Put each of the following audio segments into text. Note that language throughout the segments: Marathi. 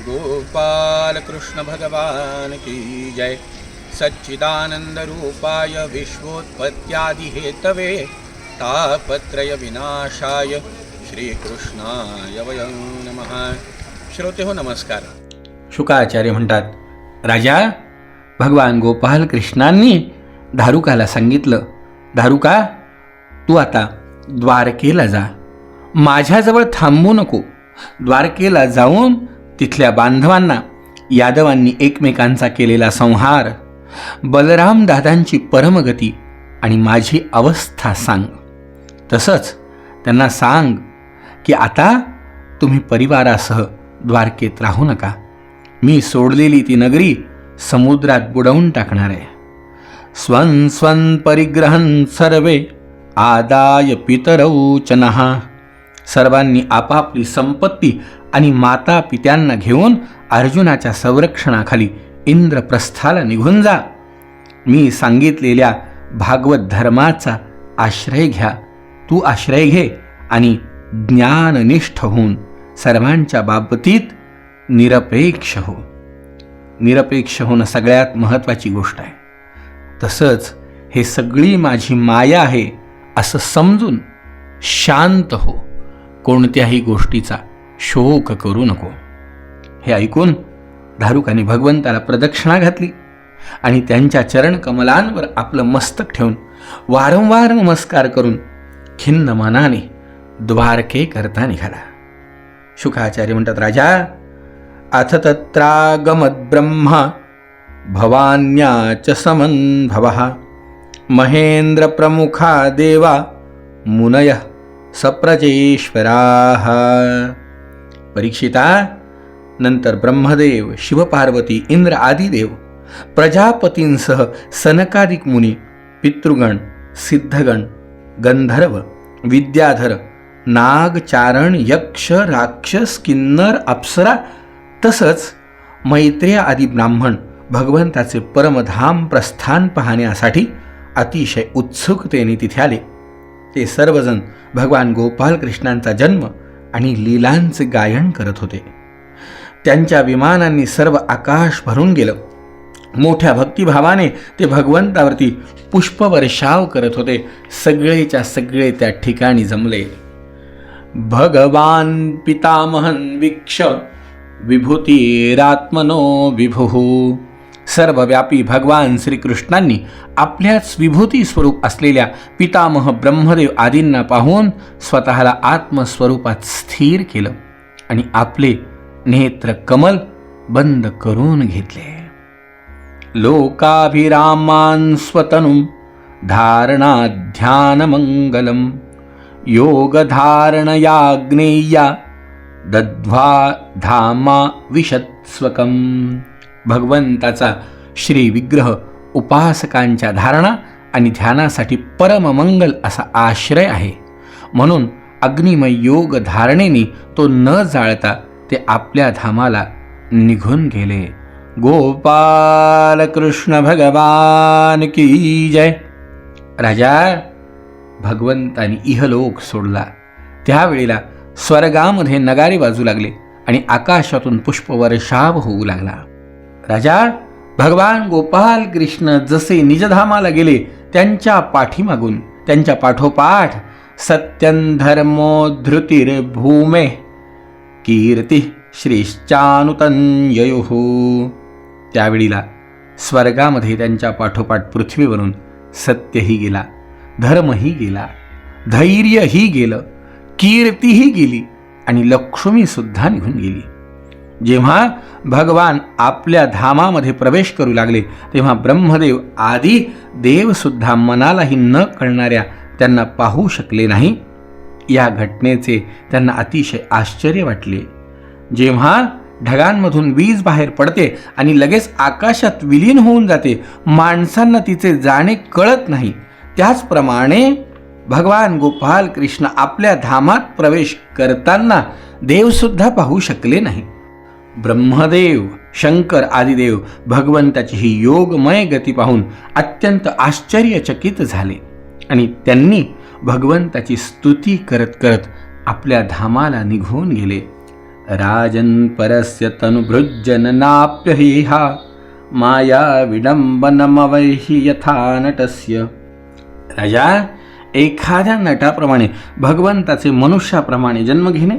गोपाल कृष्ण भगवान की जय। सच्चिदानंद रूपाय विश्वोत्पत्त्यादि हेतवे तापत्रय विनाशाय श्रीकृष्णाय वयं नमः। श्रोते हो नमस्कार। शुकाचार्य म्हणतात राजा भगवान गोपाल कृष्णांनी धारुकाला सांगितलं धारुका तू आता द्वारकेला जा. माझ्याजवळ थांबू नको. द्वारकेला जाऊन तिथल्या बांधवांना यादवांनी एकमेकांचा केलेला संहार बलराम दादांची परमगती आणि माझी अवस्था सांग. तसंच त्यांना सांग की आता तुम्ही परिवारासह द्वारकेत राहू नका. मी सोडलेली ती नगरी समुद्रात बुडवून टाकणार आहे. स्वं स्वं परिग्रहण सर्वे आदाय पितरौ चनहा सर्वांनी आपापली संपत्ती आणि माता पित्यांना घेऊन अर्जुनाच्या संरक्षणाखाली इंद्रप्रस्थाला निघून जा. मी सांगितलेल्या भागवत धर्माचा आश्रय घ्या. तू आश्रय घे आणि ज्ञाननिष्ठ होऊन सर्वांच्या बाबतीत निरपेक्ष हो. निरपेक्ष होणं सगळ्यात महत्त्वाची गोष्ट आहे. तसंच हे सगळी माझी माया आहे असं समजून शांत हो. कोणत्याही गोष्टीचा शोक करू नको. हे ऐकून धारुकाने भगवंताला प्रदक्षिणा घातली आणि त्यांच्या चरणकमलांवर आपलं मस्तक ठेवून वारंवार नमस्कार करून खिन्न मनाने द्वारके करता निघाला. शुकाचार्य म्हणतात राजा अथ तत्रागमत ब्रह्मा भवान्या च समन्भव महेंद्र प्रमुखा देवा मुनय सप्रजेश्वरा। परीक्षिता नंतर ब्रह्मदेव शिवपार्वती इंद्र आदिदेव प्रजापतींसह सनकादिक मुनी पितृगण सिद्धगण गंधर्व विद्याधर नागचारण यक्ष राक्षस किन्नर अप्सरा तसंच मैत्रेय आदी ब्राह्मण भगवंताचे परमधाम प्रस्थान पाहण्यासाठी अतिशय उत्सुकतेने तिथे आले. ते सर्वजण भगवान गोपाल कृष्णांचा जन्म आणि लीलांचे गायन करत होते. त्यांच्या विमानांनी सर्व आकाश भरून गेलं. मोठ्या भक्तिभावाने ते भगवंतावरती पुष्पवर्षाव करत होते. सगळेच्या सगळे त्या ठिकाणी जमले. भगवान पितामहन वीक्ष विभूतीरात्मनो विभू। सर्वव्यापी भगवान श्रीकृष्णांनी आपल्याच विभूती स्वरूप असलेल्या पितामह ब्रह्मदेव आदींना पाहून स्वतःला आत्मस्वरूपात स्थिर केलं आणि आपले नेत्र कमल बंद करून घेतले. लोकाभिरामान् स्वतनुं धारणाध्यानमङ्गलं योगधारणयाग्नेया दध्वा धामा विशत्स्वकम् भगवंताचा श्री विग्रह उपासकांच्या धारणा आणि ध्यानासाठी परममंगल असा आश्रय आहे. म्हणून अग्निमय योग धारणेने तो न जाळता ते आपल्या धामाला निघून गेले. गोपाल कृष्ण भगवान की जय. राजा भगवंतानी इहलोक सोडला. त्यावेळेला स्वर्गामध्ये नगारे वाजू लागले आणि आकाशातून पुष्पवर्षाव होऊ लागला. राजा भगवान गोपाल कृष्ण जसे निजधामाला गेले त्यांच्या पाठीमागून त्यांच्या पाठोपाठ सत्यन धर्मो धृतिर्भूमे कीर्ती श्रीश्चानुतन्ययो त्यावेळीला स्वर्गामध्ये त्यांच्या पाठोपाठ पृथ्वीवरून सत्यही गेला धर्मही गेला धैर्यही गेलं कीर्तीही गेली आणि लक्ष्मीसुद्धा निघून गेली. जेव्हा भगवान आपल्या धामामध्ये प्रवेश करू लागले तेव्हा ब्रह्मदेव आदी देवसुद्धा मनालाही न कळणाऱ्या त्यांना पाहू शकले नाही. या घटनेचे त्यांना अतिशय आश्चर्य वाटले. जेव्हा ढगांमधून वीज बाहेर पडते आणि लगेच आकाशात विलीन होऊन जाते माणसांना तिचे जाणे कळत नाही. त्याचप्रमाणे भगवान गोपाल कृष्ण आपल्या धामात प्रवेश करताना देवसुद्धा पाहू शकले नाही. ब्रह्मदेव शंकर आदिदेव भगवंताची ही योगमय गती पाहून अत्यंत आश्चर्यचकित झाले. आणि त्यांनी भगवंताची स्तुती करत करत आपल्या धामाला निघून गेले. राजन परस्य तनुभृजन नाप्य हा माया विडंबनमवैहि यथा नटस्य. राजा एखाद्या नटाप्रमाणे भगवंताचे मनुष्याप्रमाणे जन्म घेणे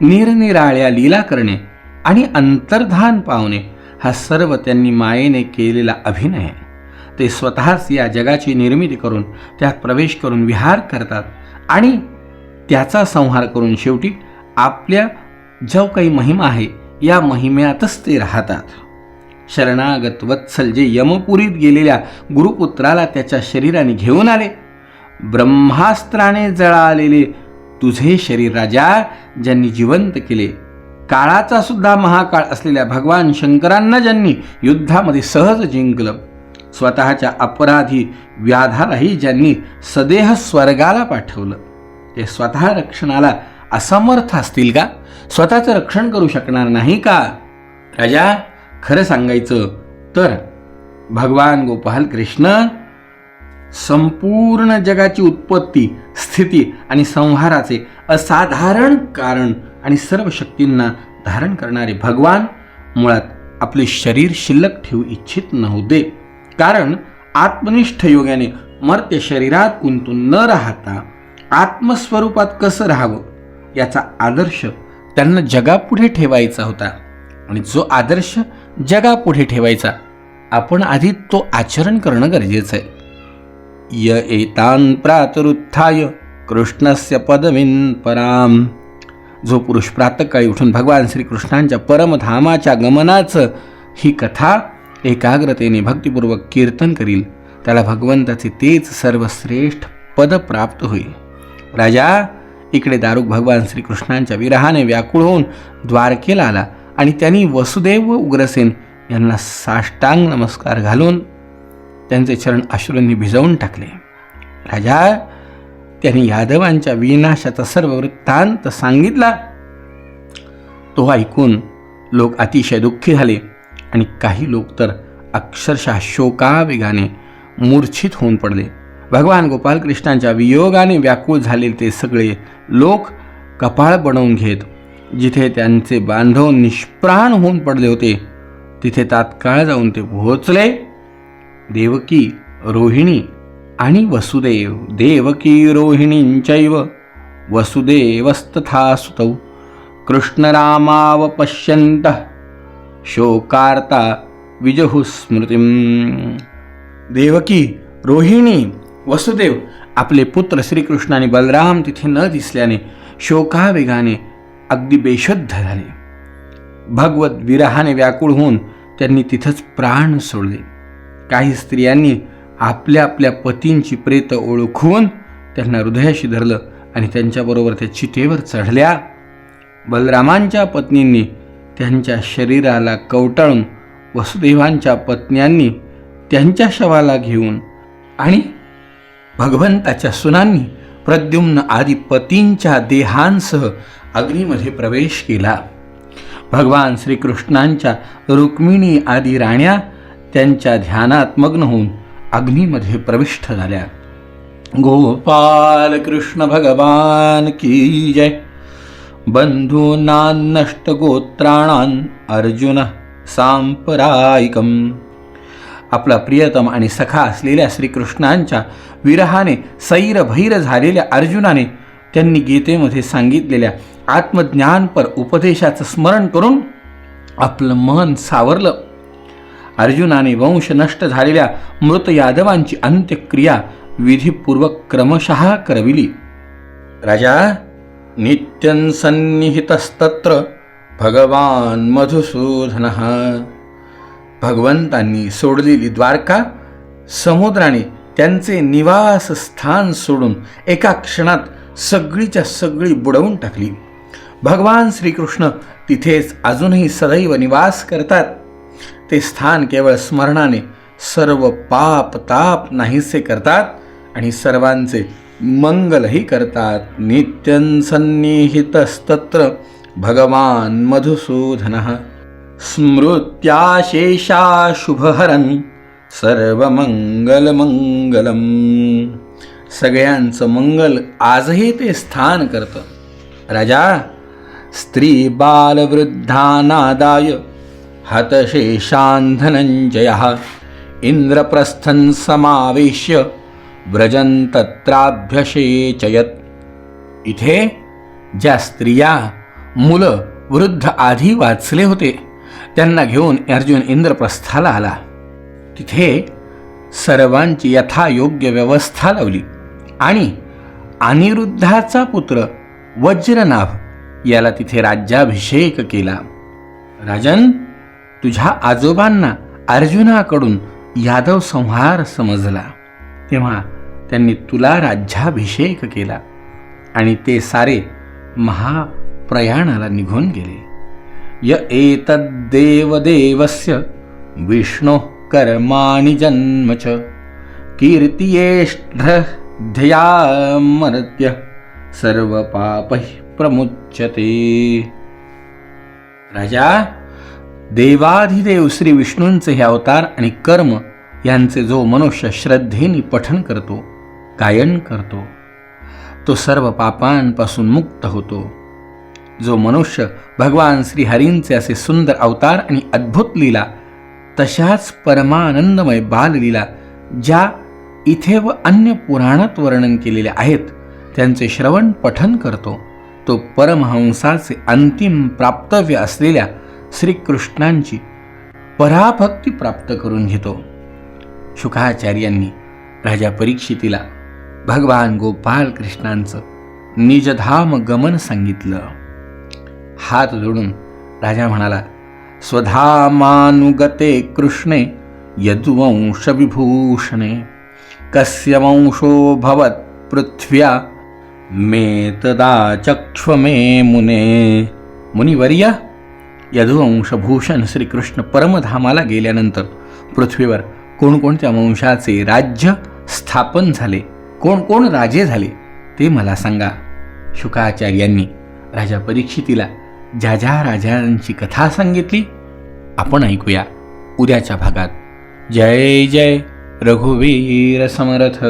निरनिराळ्या लीला करणे आणि अंतर्धान पावणे हा सर्व त्यांनी मायेने केलेला अभिनय. आहे ते स्वतःच या जगाची निर्मिती करून त्यात प्रवेश करून विहार करतात आणि त्याचा संहार करून शेवटी आपल्या जो काही महिमा आहे या महिम्यातच ते राहतात. शरणागत वत्सल जे यमपुरीत गेलेल्या गुरुपुत्राला त्याच्या शरीराने घेऊन आले ब्रह्मास्त्राने जळालेले तुझे शरीर राजा ज्यांनी जिवंत केले काळाचा सुद्धा महाकाळ असलेल्या भगवान शंकरांना ज्यांनी युद्धामध्ये सहज जिंकलं स्वतःच्या अपराधी व्याधालाही ज्यांनी सदेह स्वर्गाला पाठवलं. ते स्वतः रक्षणाला असमर्थ असतील का? स्वतःचं रक्षण करू शकणार नाही का? राजा खरं सांगायचं तर भगवान गोपाल कृष्ण संपूर्ण जगाची उत्पत्ती स्थिती आणि संहाराचे असाधारण कारण आणि सर्व शक्तींना धारण करणारे भगवान मुळात आपले शरीर शिल्लक ठेवू इच्छित नव्हते. कारण आत्मनिष्ठ योगाने मर्त्य शरीरात गुंतून न राहता आत्मस्वरूपात कसं राहावं याचा आदर्श त्यांना जगापुढे ठेवायचा होता. आणि जो आदर्श जगापुढे ठेवायचा आपण आधी तो आचरण करणं गरजेचं आहे. य एतान प्रातरुत्थाय कृष्णस्य पदवीन पराम. जो पुरुष प्रातकाळी उठून भगवान श्रीकृष्णांच्या परमधामाच्या गमनाचं ही कथा एकाग्रतेने भक्तिपूर्वक कीर्तन करील. त्याला भगवंताचे तेच सर्वश्रेष्ठ पद प्राप्त होईल. राजा इकडे दारुक भगवान श्रीकृष्णांच्या विरहाने व्याकुळ होऊन द्वारकेला आला आणि त्यांनी वसुदेव व उग्रसेन यांना साष्टांग नमस्कार घालून त्यांचे चरण अश्रूंनी भिजवून टाकले. राजा त्यांनी यादवांच्या विनाशाचा सर्व वृत्तांत सांगितला. तो ऐकून लोक अतिशय दुःखी झाले आणि काही लोक तर अक्षरशः शोकावेगाने मूर्छित होऊन पडले. भगवान गोपालकृष्णांच्या वियोगाने व्याकुळ झालेले ते सगळे लोक कपाळ बनवून घेत जिथे त्यांचे बांधव निष्प्राण होऊन पडले होते तिथे तात्काळ जाऊन ते पोहोचले. देवकी रोहिणी आणि वसुदेव देवकी रोहिणींचैव वसुदेवस्तथा सुतौ। कृष्णरामावपश्यन्त शोकार्ता विजहुस्मृतीं देवकी रोहिणी वसुदेव आपले पुत्र श्रीकृष्ण आणि बलराम तिथे न दिसल्याने शोकावेगाने अगदी बेशुद्ध झाले। भगवत विरहाने व्याकुळ होऊन त्यांनी तिथंच प्राण सोडले। काही स्त्रियांनी आपल्या आपल्या पतींची प्रेत ओळखून त्यांना हृदयाशी धरलं आणि त्यांच्याबरोबर त्या चितेवर चढल्या. बलरामांच्या पत्नींनी त्यांच्या शरीराला कवटाळून वसुदेवांच्या पत्न्यांनी त्यांच्या शवाला घेऊन आणि भगवंताच्या सुनांनी प्रद्युम्न आदी पतींच्या देहांसह अग्नीमध्ये प्रवेश केला. भगवान श्रीकृष्णांच्या रुक्मिणी आदी राण्या त्यांच्या ध्यानात मग्न होऊन अग्नीमध्ये प्रविष्ट झाल्या. गोपाल कृष्ण भगवान की जय. बंधूनान्नष्ट गोत्राणान अर्जुन सांपरायिकम. आपला प्रियतम आणि सखा असलेल्या श्रीकृष्णांच्या विरहाने सैरभैर झालेल्या अर्जुनाने त्यांनी गीतेमध्ये सांगितलेल्या आत्मज्ञानपर उपदेशाचं स्मरण करून आपलं मन सावरलं. अर्जुनाने वंश नष्ट झालेल्या मृत यादवांची अंत्यक्रिया विधीपूर्वक क्रमशः करविली. राजा नित्यं सन्निहितस्तत्र भगवान मधुसूदन. भगवंतांनी सोडलेली द्वारका समुद्राने त्यांचे निवासस्थान सोडून एका क्षणात सगळीच्या सगळी बुडवून टाकली. भगवान श्रीकृष्ण तिथेच अजूनही सदैव निवास करतात. ते स्थान केवळ स्मरणाने सर्व पाप ताप नाहीसे करतात आणि सर्वांचे मंगलही करतात. नित्यं सन्निहितस्तत्र भगवान मधुसूदन। स्मृत्याशेषा शुभहरन् सर्वमंगलमंगलम। सगळ्यांचं मंगल आजही ते स्थान करतं. राजा स्त्री बालवृद्धानादाय हतशेषान्धनञ्जय इन्द्रप्रस्थं समावेश्य व्रजन् तत्राभ्यषेचयत् इथे ज्या स्त्रिया मुलं वृद्ध आधी वाचले होते त्यांना घेऊन अर्जुन इंद्रप्रस्थाला आला। तिथे सर्वांची यथायोग्य व्यवस्था लावली आणि अनिरुद्धाचा पुत्र वज्रनाभ याला तिथे राज्याभिषेक केला। राजन तुझ्या आजोबांना अर्जुनाकडून यादव संहार समजला. तेव्हा त्यांनी तुला राज्याभिषेक केला आणि ते सारे महाप्रयाणाला निघून गेले. य एतद्देवदेवस्य विष्णो कर्माणि जन्म च कीर्तियेष्ढ्यमर्त्य सर्वपापैः प्रमुच्यते. राजा देवाधिदेव श्री विष्णूंचे हे अवतार आणि कर्म यांचे जो मनुष्य श्रद्धेने पठन करतो गायन करतो तो सर्व पापांपासून मुक्त होतो. जो मनुष्य भगवान श्रीहरींचे असे सुंदर अवतार आणि अद्भुत लीला तशाच परमानंदमय बाललीला ज्या इथे व अन्य पुराणात वर्णन केलेले आहेत त्यांचे श्रवण पठन करतो तो परमहंसाचे अंतिम प्राप्तव्य असलेल्या श्रीकृष्णांची पराभक्ती प्राप्त करून घेतो. शुकाचार्यांनी राजा परीक्षितीला भगवान गोपाल कृष्णांचं निजधाम गमन सांगितलं. हात जोडून राजा म्हणाला स्वधामानुगते कृष्णे यदुवंशविभूषणे कस्य वंशो भवत् पृथ्व्या मे तदा चक्ष्व मे मुने। मुनिवर्य यदुवंशभूषण श्रीकृष्ण परमधामाला गेल्यानंतर पृथ्वीवर कोणकोणत्या वंशाचे राज्य स्थापन झाले कोण कोण राजे झाले ते मला सांगा. शुकाचार्यांनी राजा परीक्षितीला ज्या ज्या राजांची कथा सांगितली आपण ऐकूया. उद्याच्या भागात. जय जय रघुवीर समर्थ.